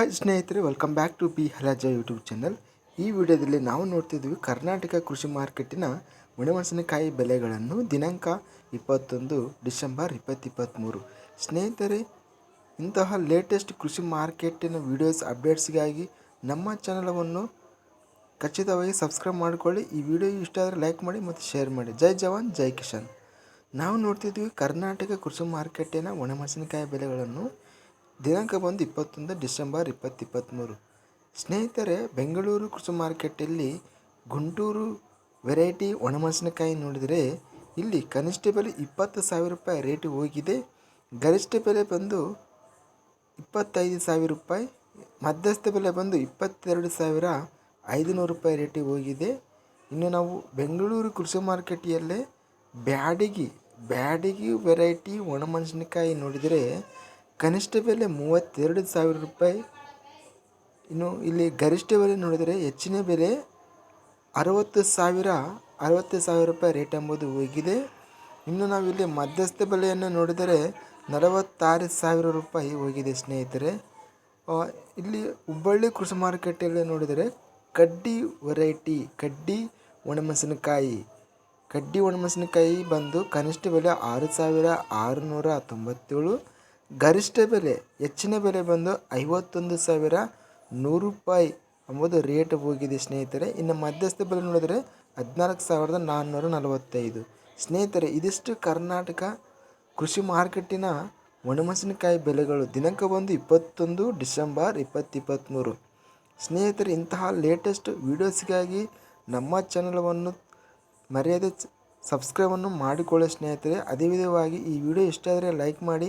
Hi ಸ್ನೇಹಿತರೆ welcome back to B Halaja YouTube channel ಈ ವಿಡಿಯೋದಲ್ಲಿ ನಾವು ನೋಡ್ತಿದ್ವಿ ಕರ್ನಾಟಕ ಕೃಷಿ ಮಾರ್ಕೆಟಿನ ಒಣಮೆಣಸಿನಕಾಯಿ ಬೆಲೆಗಳನ್ನು ದಿನಾಂಕ ಇಪ್ಪತ್ತೊಂದು ಡಿಸೆಂಬರ್ ಇಪ್ಪತ್ತಿಪ್ಪತ್ತ್ಮೂರು ಸ್ನೇಹಿತರೆ, ಇಂತಹ ಲೇಟೆಸ್ಟ್ ಕೃಷಿ ಮಾರ್ಕೆಟಿನ ವಿಡಿಯೋಸ್ ಅಪ್ಡೇಟ್ಸ್ಗಾಗಿ ನಮ್ಮ ಚಾನಲವನ್ನು ಖಚಿತವಾಗಿ ಸಬ್ಸ್ಕ್ರೈಬ್ ಮಾಡಿಕೊಳ್ಳಿ. ಈ ವಿಡಿಯೋ ಇಷ್ಟ ಆದರೆ ಲೈಕ್ ಮಾಡಿ ಮತ್ತು ಶೇರ್ ಮಾಡಿ. ಜೈ ಜವಾನ್, ಜೈ ಕಿಶನ್ ನಾವು ನೋಡ್ತಿದ್ವಿ ಕರ್ನಾಟಕ ಕೃಷಿ ಮಾರ್ಕೆಟಿನ ಒಣಮೆಣಸಿನಕಾಯಿ ಬೆಲೆಗಳನ್ನು ದಿನಾಂಕ ಬಂದು ಇಪ್ಪತ್ತೊಂದು ಡಿಸೆಂಬರ್ ಇಪ್ಪತ್ತು ಇಪ್ಪತ್ತ್ಮೂರು ಸ್ನೇಹಿತರೆ, ಬೆಂಗಳೂರು ಕೃಷಿ ಮಾರ್ಕೆಟಲ್ಲಿ ಗುಂಟೂರು ವೆರೈಟಿ ಒಣಮೆಣಸಿನಕಾಯಿ ನೋಡಿದರೆ ಇಲ್ಲಿ ಕನಿಷ್ಠ ಬೆಲೆ ಇಪ್ಪತ್ತು ಸಾವಿರ ರೂಪಾಯಿ ರೇಟ್ ಹೋಗಿದೆ. ಗರಿಷ್ಠ ಬೆಲೆ ಬಂದು ಇಪ್ಪತ್ತೈದು ಸಾವಿರ ರೂಪಾಯಿ, ಮಧ್ಯಸ್ಥ ಬೆಲೆ ಬಂದು ಇಪ್ಪತ್ತೆರಡು ಸಾವಿರ ಐದುನೂರು ರೂಪಾಯಿ ರೇಟಿಗೆ ಹೋಗಿದೆ. ಇನ್ನು ನಾವು ಬೆಂಗಳೂರು ಕೃಷಿ ಮಾರ್ಕೆಟಿಯಲ್ಲೇ ಬ್ಯಾಡಗಿ ಬ್ಯಾಡಗಿ ವೆರೈಟಿ ಒಣಮೆಣಸಿನಕಾಯಿ ನೋಡಿದರೆ ಕನಿಷ್ಠ ಬೆಲೆ ಮೂವತ್ತೆರಡು ಸಾವಿರ ರೂಪಾಯಿ. ಇನ್ನು ಇಲ್ಲಿ ಗರಿಷ್ಠ ಬೆಲೆ ನೋಡಿದರೆ ಹೆಚ್ಚಿನ ಬೆಲೆ ಅರವತ್ತು ಸಾವಿರ ಅರವತ್ತು ಸಾವಿರ ರೂಪಾಯಿ ರೇಟ್ ಎಂಬುದು ಹೋಗಿದೆ. ಇನ್ನು ನಾವಿಲ್ಲಿ ಮಧ್ಯಸ್ಥ ಬೆಲೆಯನ್ನು ನೋಡಿದರೆ ನಲವತ್ತಾರು ಸಾವಿರ ರೂಪಾಯಿ ಹೋಗಿದೆ ಸ್ನೇಹಿತರೆ. ಇಲ್ಲಿ ಹುಬ್ಬಳ್ಳಿ ಕೃಷಿ ಮಾರುಕಟ್ಟೆಯಲ್ಲಿ ನೋಡಿದರೆ ಕಡ್ಡಿ ವೆರೈಟಿ, ಕಡ್ಡಿ ಒಣಮೆಣಸಿನಕಾಯಿ. ಕಡ್ಡಿ ಒಣಮೆಣಸಿನಕಾಯಿ ಬಂದು ಕನಿಷ್ಠ ಬೆಲೆ ಆರು ಸಾವಿರ ಆರುನೂರ ತೊಂಬತ್ತೇಳು. ಗರಿಷ್ಠ ಬೆಲೆ, ಹೆಚ್ಚಿನ ಬೆಲೆ ಬಂದು ಐವತ್ತೊಂದು ಸಾವಿರ ನೂರು ರೂಪಾಯಿ ಎಂಬುದು ರೇಟ್ ಹೋಗಿದೆ ಸ್ನೇಹಿತರೆ. ಇನ್ನು ಮಧ್ಯಸ್ಥ ಬೆಲೆ ನೋಡಿದರೆ ಹದಿನಾಲ್ಕು ಸಾವಿರದ ನಾನ್ನೂರ ನಲವತ್ತೈದು. ಸ್ನೇಹಿತರೆ, ಇದಿಷ್ಟು ಕರ್ನಾಟಕ ಕೃಷಿ ಮಾರ್ಕೆಟಿನ ಒಣಮೆಣಸಿನಕಾಯಿ ಬೆಲೆಗಳು ದಿನಾಂಕ ಬಂದು ಇಪ್ಪತ್ತೊಂದು ಡಿಸೆಂಬರ್ ಇಪ್ಪತ್ತಿಪ್ಪತ್ತ್ಮೂರು ಸ್ನೇಹಿತರೆ, ಇಂತಹ ಲೇಟೆಸ್ಟ್ ವೀಡಿಯೋಸ್ಗಾಗಿ ನಮ್ಮ ಚಾನಲವನ್ನು ಮರ್ಯಾದೆ ಸಬ್ಸ್ಕ್ರೈಬನ್ನು ಮಾಡಿಕೊಳ್ಳಿ ಸ್ನೇಹಿತರೆ. ಅದೇ ವಿಧವಾಗಿ ಈ ವಿಡಿಯೋ ಇಷ್ಟ ಆದರೆ ಲೈಕ್ ಮಾಡಿ